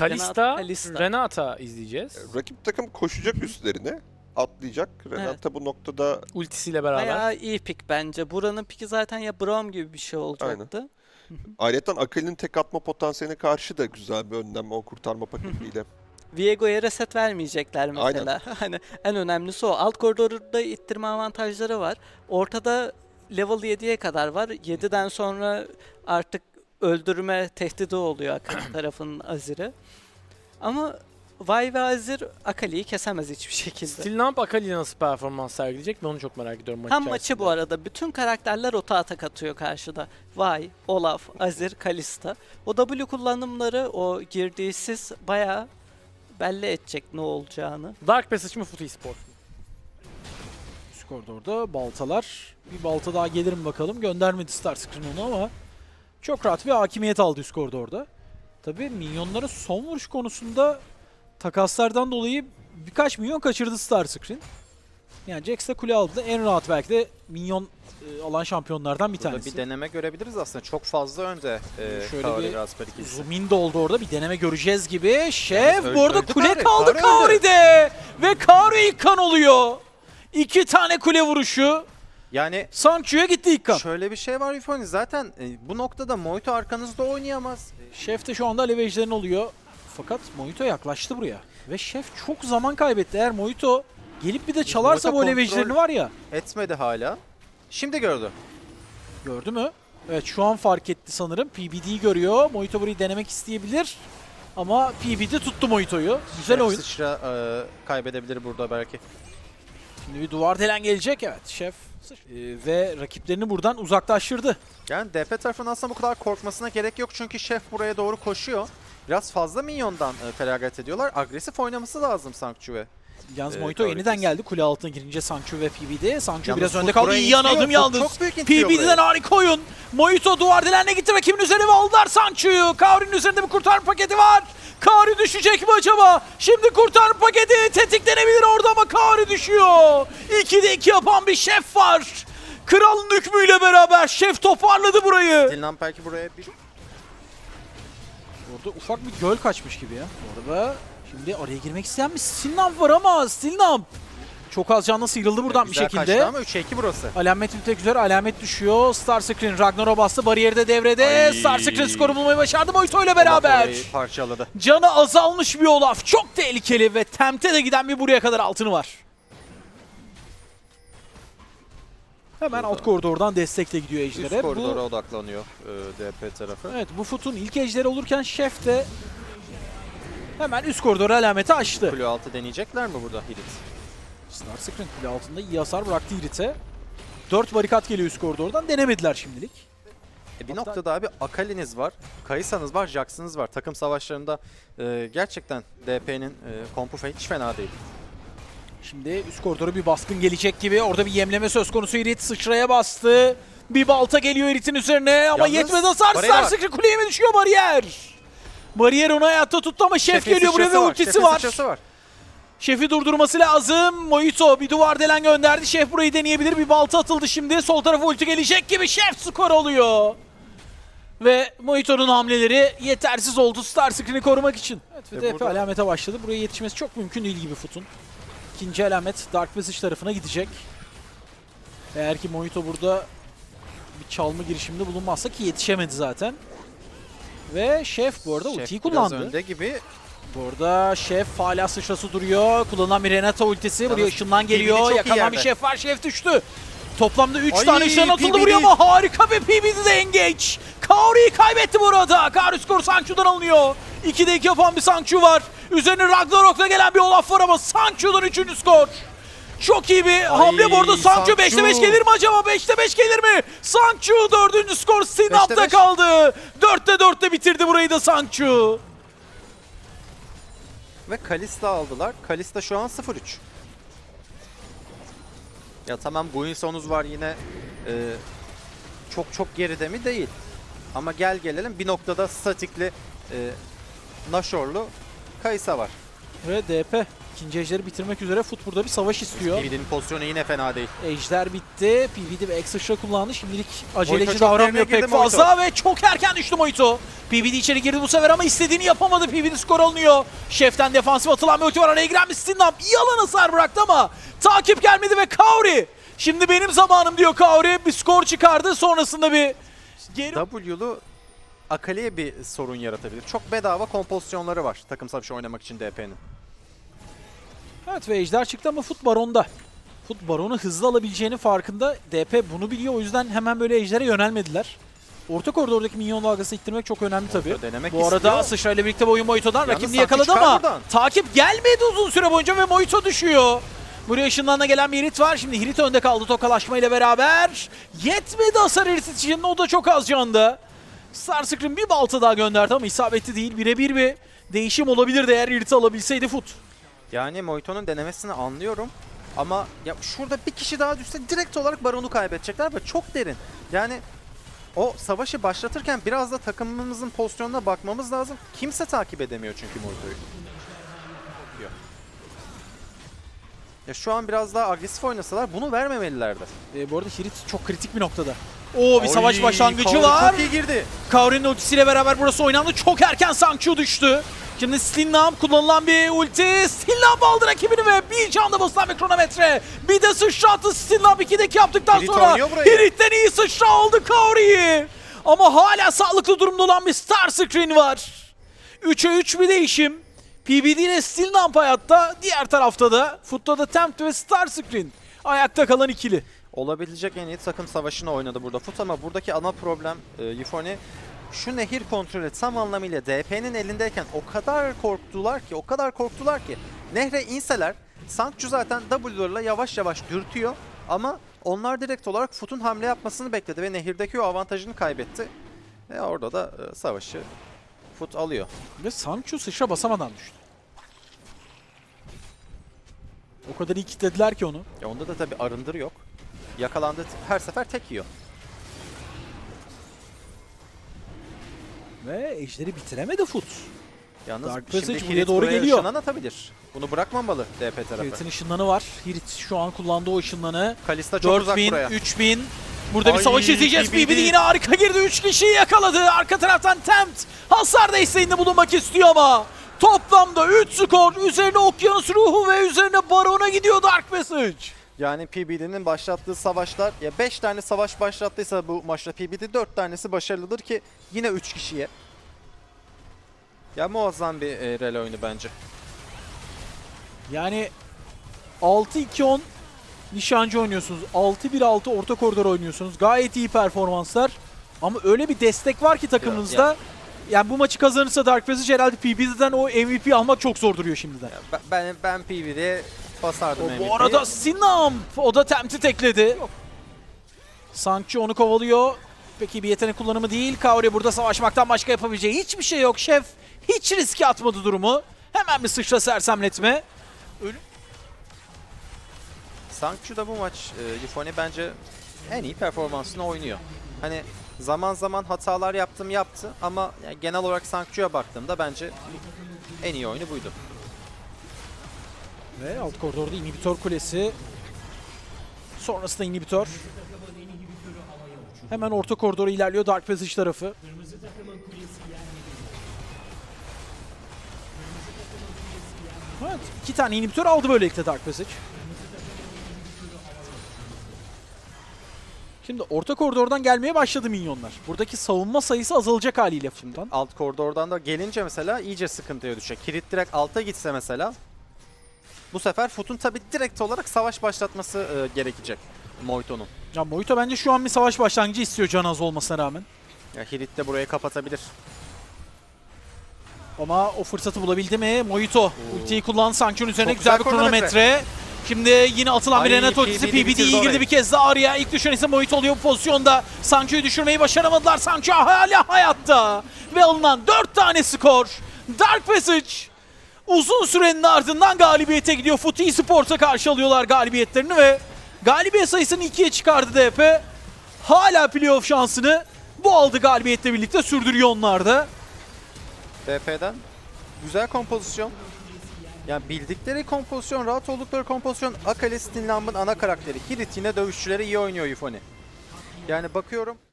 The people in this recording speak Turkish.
Kalista, Kalista. Renata izleyeceğiz. Rakip takım koşacak üstlerine. Atlayacak. Renata bu noktada Ultisiyle beraber. Bayağı iyi pik bence. Buranın piki zaten ya Braum gibi bir şey olacaktı. ayrıca Akali'nin tek atma potansiyeline karşı da güzel bir önlem o kurtarma paketiyle. Viego'ya reset vermeyecekler Aynen. mesela. hani en önemlisi o. Alt koridorda ittirme avantajları var. Ortada level 7'ye kadar var. 7'den sonra artık öldürme tehdidi oluyor Akali tarafının Azir'i. Ama Vay ve Azir Akali'yi kesemez hiçbir şekilde. Stilnamp Akali nasıl performans sergileyecek ben onu çok merak ediyorum maç içerisinde. maçı bu arada bütün karakterler ota atak atıyor karşıda. Vay, Olaf, Azir, Kalista. O W kullanımları o girdiği sis bayağı belli edecek ne olacağını. Dark Passage mı Foot Esport mu? Üst koridorda baltalar. Bir balta daha gelir mi bakalım. Göndermedi Starscream onu ama çok rahat bir hakimiyet aldı üst koridorda. Tabii minyonlara son vuruş konusunda takaslardan dolayı birkaç milyon kaçırdı Starscream. Yani Jax de kule aldı. En rahat belki de minyon e, alan şampiyonlardan bir Burada tanesi. bir deneme görebiliriz aslında. Çok fazla önde e, Şöyle Kaori bir Rasper ikisi. Zoom in de oldu orada. Bir deneme göreceğiz gibi. Şef Yalnız bu arada öldü kule Kaori, kaldı Kaori Kaori'de. Ve Kaori ilk kan oluyor. İki tane kule vuruşu. Yani Sankçu'ya gitti ilk kan. şöyle bir şey var Yufoni zaten e, bu noktada Moito arkanızda oynayamaz. Şef de şu anda alev ejderin oluyor. Fakat Mojito yaklaştı buraya. Ve Şef çok zaman kaybetti. Eğer Mojito gelip bir de çalarsa bu kontrol- ejderini var ya. Etmedi hala. Şimdi gördü. Gördü mü? Evet şu an fark etti sanırım. PBD'yi görüyor. Mojito burayı denemek isteyebilir. Ama PBD tuttu Mojito'yu. Güzel Şef oyun. Sıçra e, kaybedebilir burada belki. Şimdi bir duvar delen gelecek evet. Şef Ee, ve rakiplerini buradan uzaklaştırdı. Yani DP tarafının aslında bu kadar korkmasına gerek yok çünkü Şef buraya doğru koşuyor. Biraz fazla minyondan e, feragat ediyorlar. Agresif oynaması lazım Sankçuve. Yalnız Ee, Mojito yeniden geldi. Kule altına girince Sancho ve PBD. Sancho Yalnız biraz önde kaldı. İyi yan adım yalnız. Çok büyük buraya. harika oyun. Mojito duvar dilenine gitti. Rakibin üzerine ve aldılar Sancho'yu. Kaori'nin üzerinde bir kurtarma paketi var. Kaori düşecek mi acaba? Şimdi kurtarma paketi tetiklenebilir orada ama Kaori düşüyor. 2'de 2 yapan bir şef var. Kralın hükmüyle beraber şef toparladı burayı. Dilnan belki buraya bir Orada ufak bir göl kaçmış gibi ya. Orada şimdi araya girmek isteyen bir Stilnamp var ama Stilnamp çok az canla sıyrıldı buradan bir güzel şekilde. kaçtı ama 3'e 2 burası. Alamet bitmek üzere. Alamet düşüyor. Starscreen Ragnar'a bastı. Bariyeri de devrede. Ay. Starscreen skoru bulmayı başardı Moito ile Olaf beraber. orayı parçaladı. Canı azalmış bir Olaf. Çok tehlikeli ve Temp'te de giden bir buraya kadar altını var. Hemen alt koridordan destekle gidiyor Üst Ejder'e. koridora Bu, odaklanıyor e, DP tarafı. evet bu futun ilk Ejder'i olurken Şef de hemen üst koridora alameti açtı. Kule altı deneyecekler mi burada Hirit? Starscreen kule altında iyi hasar bıraktı Irit'e. 4 barikat geliyor üst koridordan. Denemediler şimdilik. E bir Hatta- noktada abi Akali'niz var, Kayısa'nız var, Jax'ınız var. Takım savaşlarında e, gerçekten DP'nin e, kompu hiç fena değil. Şimdi üst koridora bir baskın gelecek gibi. Orada bir yemleme söz konusu. Irit sıçraya bastı. Bir balta geliyor Irit'in üzerine ama Yalnız yetmedi hasar. Starscreen kuleye mi düşüyor bariyer? Bariyer onu hayatta tuttu ama şef Şefin geliyor buraya ve sıçrası ultisi şefin var. sıçrası var. Şefi durdurması lazım. Mojito bir duvar delen gönderdi. Şef burayı deneyebilir. Bir balta atıldı şimdi. Sol tarafa ulti gelecek gibi. Şef skor oluyor. Ve Mojito'nun hamleleri yetersiz oldu Starscreen'i korumak için. Evet ve E DP burada- alamete başladı. Buraya yetişmesi çok mümkün değil gibi Fut'un. İkinci alamet Dark Passage tarafına gidecek. Eğer ki Mojito burada bir çalma girişiminde bulunmazsa ki yetişemedi zaten. Ve Şef bu arada Şef ultiyi biraz kullandı. önde gibi. Burada şef hala sıçrası duruyor. Kullanılan bir Renata ultisi. Yalnız ışınlan PBD geliyor. Yakalanan bir şef var. Şef düştü. Toplamda 3 Ay, tane ışın atıldı PBD. buraya ama harika bir PBD de engage. Kaori'yi kaybetti burada. Kaori skoru Sancho'dan alınıyor. 2'de 2 yapan bir Sancho var. Üzerine Ragnarok'la gelen bir Olaf var ama Sancho'dan 3. skor. Çok iyi bir hamle bu arada. Sancho Sancho. 5'te 5 gelir mi acaba? 5'te 5 gelir mi? Sancho 4. skor Sinap'ta kaldı. 4'te 4'te bitirdi burayı da Sancho. Ve Kalista aldılar. Kalista şu an 0-3. Ya tamam Guinson'uz var yine e, çok çok geride mi? Değil. Ama gel gelelim bir noktada statikli e, Nashor'lu Kaysa var. Ve DP ikinci ejderi bitirmek üzere Foot burada bir savaş istiyor. PBD'nin pozisyonu yine fena değil. Ejder bitti. PvD ve ekstra kullandı. Şimdilik Moito aceleci çok davranmıyor pek fazla ve çok erken düştü Moito. PvD içeri girdi bu sefer ama istediğini yapamadı. PvD skor alınıyor. Şeften defansif atılan bir ulti var. Araya giren bir Stinlamp iyi alan hasar bıraktı ama takip gelmedi ve Kaori. Şimdi benim zamanım diyor Kaori. Bir skor çıkardı. Sonrasında bir geri... W'lu Akali'ye bir sorun yaratabilir. Çok bedava kompozisyonları var takımsal bir şey oynamak için DP'nin. Evet ve Ejder çıktı ama Foot Baron'da. Foot Baron'u hızlı alabileceğinin farkında. DP bunu biliyor o yüzden hemen böyle Ejder'e yönelmediler. Orta koridordaki minyon dalgası ittirmek çok önemli tabii. denemek Bu arada istiyor. sıçrayla birlikte bu oyun Moito'dan rakibini yakaladı ama buradan. takip gelmedi uzun süre boyunca ve Moito düşüyor. Buraya ışınlarına gelen bir Hirit var. Şimdi Hirit önde kaldı tokalaşma ile beraber. Yetmedi hasar Hirit için o da çok az canda. Starscream bir balta daha gönderdi ama isabetli değil. Birebir bir değişim olabilirdi eğer Hirit'i alabilseydi Foot. Yani Moito'nun denemesini anlıyorum. Ama ya şurada bir kişi daha düşse direkt olarak Baron'u kaybedecekler ve çok derin. Yani o savaşı başlatırken biraz da takımımızın pozisyonuna bakmamız lazım. Kimse takip edemiyor çünkü Moito'yu. Ya şu an biraz daha agresif oynasalar bunu vermemelilerdi. E, bu arada Hirit çok kritik bir noktada. Oo bir savaş Oy, başlangıcı Kaori var. Çok iyi girdi. Kaori'nin ultisiyle beraber burası oynandı. Çok erken Sancho düştü. Şimdi Slinnam kullanılan bir ulti. Slinnam aldı rakibini ve bir canda basılan bir kronometre. Bir de sıçrattı Slinnam 2'deki yaptıktan Hirit sonra. Hirit'ten iyi sıçra aldı Kaori'yi. Ama hala sağlıklı durumda olan bir Star Screen var. 3'e 3 bir değişim. PBD ile Slinnam hayatta. Diğer tarafta da Foot'ta da Tempt ve Star Screen. Ayakta kalan ikili. Olabilecek en iyi takım savaşını oynadı burada Fut ama buradaki ana problem e, Yifone şu nehir kontrolü tam anlamıyla DP'nin elindeyken o kadar korktular ki, o kadar korktular ki nehre inseler Sankçu zaten W'larla yavaş yavaş dürtüyor ama onlar direkt olarak Foot'un hamle yapmasını bekledi ve nehirdeki o avantajını kaybetti. Ve orada da e, savaşı Foot alıyor. Ve Sancho sıçra basamadan düştü. O kadar iyi kilitlediler ki onu. Ya onda da tabi arındır yok. Yakalandı her sefer tek yiyor. Ve ejderi bitiremedi Foot. Yalnız Dark Passage buraya doğru geliyor. ışınlan atabilir. Bunu bırakmamalı DP tarafı. Hirit'in ışınlanı var. Hirit şu an kullandığı o ışınlanı. Kalista çok uzak 4000, buraya. 3000. Burada bir Ay, savaş izleyeceğiz. BBD yine harika girdi. 3 kişiyi yakaladı. Arka taraftan Tempt hasar desteğinde bulunmak istiyor ama toplamda 3 skor. Üzerine Okyanus Ruhu ve üzerine Baron'a gidiyor Dark Passage. Yani PBD'nin başlattığı savaşlar ya 5 tane savaş başlattıysa bu maçta PBD 4 tanesi başarılıdır ki yine 3 kişiye. Ya muazzam bir e, rel oyunu bence. Yani 6-2-10 nişancı oynuyorsunuz. 6-1-6 orta koridor oynuyorsunuz. Gayet iyi performanslar. Ama öyle bir destek var ki takımınızda. Ya- Yani bu maçı kazanırsa Dark Passage herhalde PB'den o MVP almak çok zor duruyor şimdiden. Ya ben ben, ben O, MVP'yi. bu arada Sinam o da temti tekledi. Sankçı onu kovalıyor. Peki bir yetenek kullanımı değil. Kaori burada savaşmaktan başka yapabileceği hiçbir şey yok. Şef hiç riske atmadı durumu. Hemen bir sıçra sersemletme. Sankçu da bu maç e, Yifone bence en iyi performansını oynuyor. Hani zaman zaman hatalar yaptım yaptı ama yani genel olarak Sankçu'ya baktığımda bence en iyi oyunu buydu. Ve alt koridorda inhibitor kulesi. Sonrasında inhibitor. Hemen orta koridora ilerliyor Dark Passage tarafı. Evet, iki tane inhibitor aldı böylelikle Dark Passage. Şimdi orta koridordan gelmeye başladı minyonlar. Buradaki savunma sayısı azalacak haliyle Foot'tan. Alt koridordan da gelince mesela iyice sıkıntıya düşecek. Kirit direkt alta gitse mesela bu sefer Foot'un tabi direkt olarak savaş başlatması e, gerekecek Moito'nun. Ya Moito bence şu an bir savaş başlangıcı istiyor can az olmasına rağmen. Ya Hirit de burayı kapatabilir. Ama o fırsatı bulabildi mi? Mojito ultiyi kullandı Sancho'nun üzerine Çok güzel, güzel bir kronometre. Şimdi yine atılan bir Renato ultisi PBD iyi girdi bir kez daha araya. İlk düşen ise Mojito oluyor bu pozisyonda. Sancho'yu düşürmeyi başaramadılar. Sancho hala hayatta. Ve alınan 4 tane skor. Dark Passage uzun sürenin ardından galibiyete gidiyor. Foot Sports'a karşı alıyorlar galibiyetlerini ve galibiyet sayısını 2'ye çıkardı DP. Hala playoff şansını bu aldı galibiyetle birlikte sürdürüyor onlar da. DP'den güzel kompozisyon. Yani bildikleri kompozisyon, rahat oldukları kompozisyon Akali Stinlamp'ın ana karakteri. Hirit yine dövüşçüleri iyi oynuyor Yufoni. Yani bakıyorum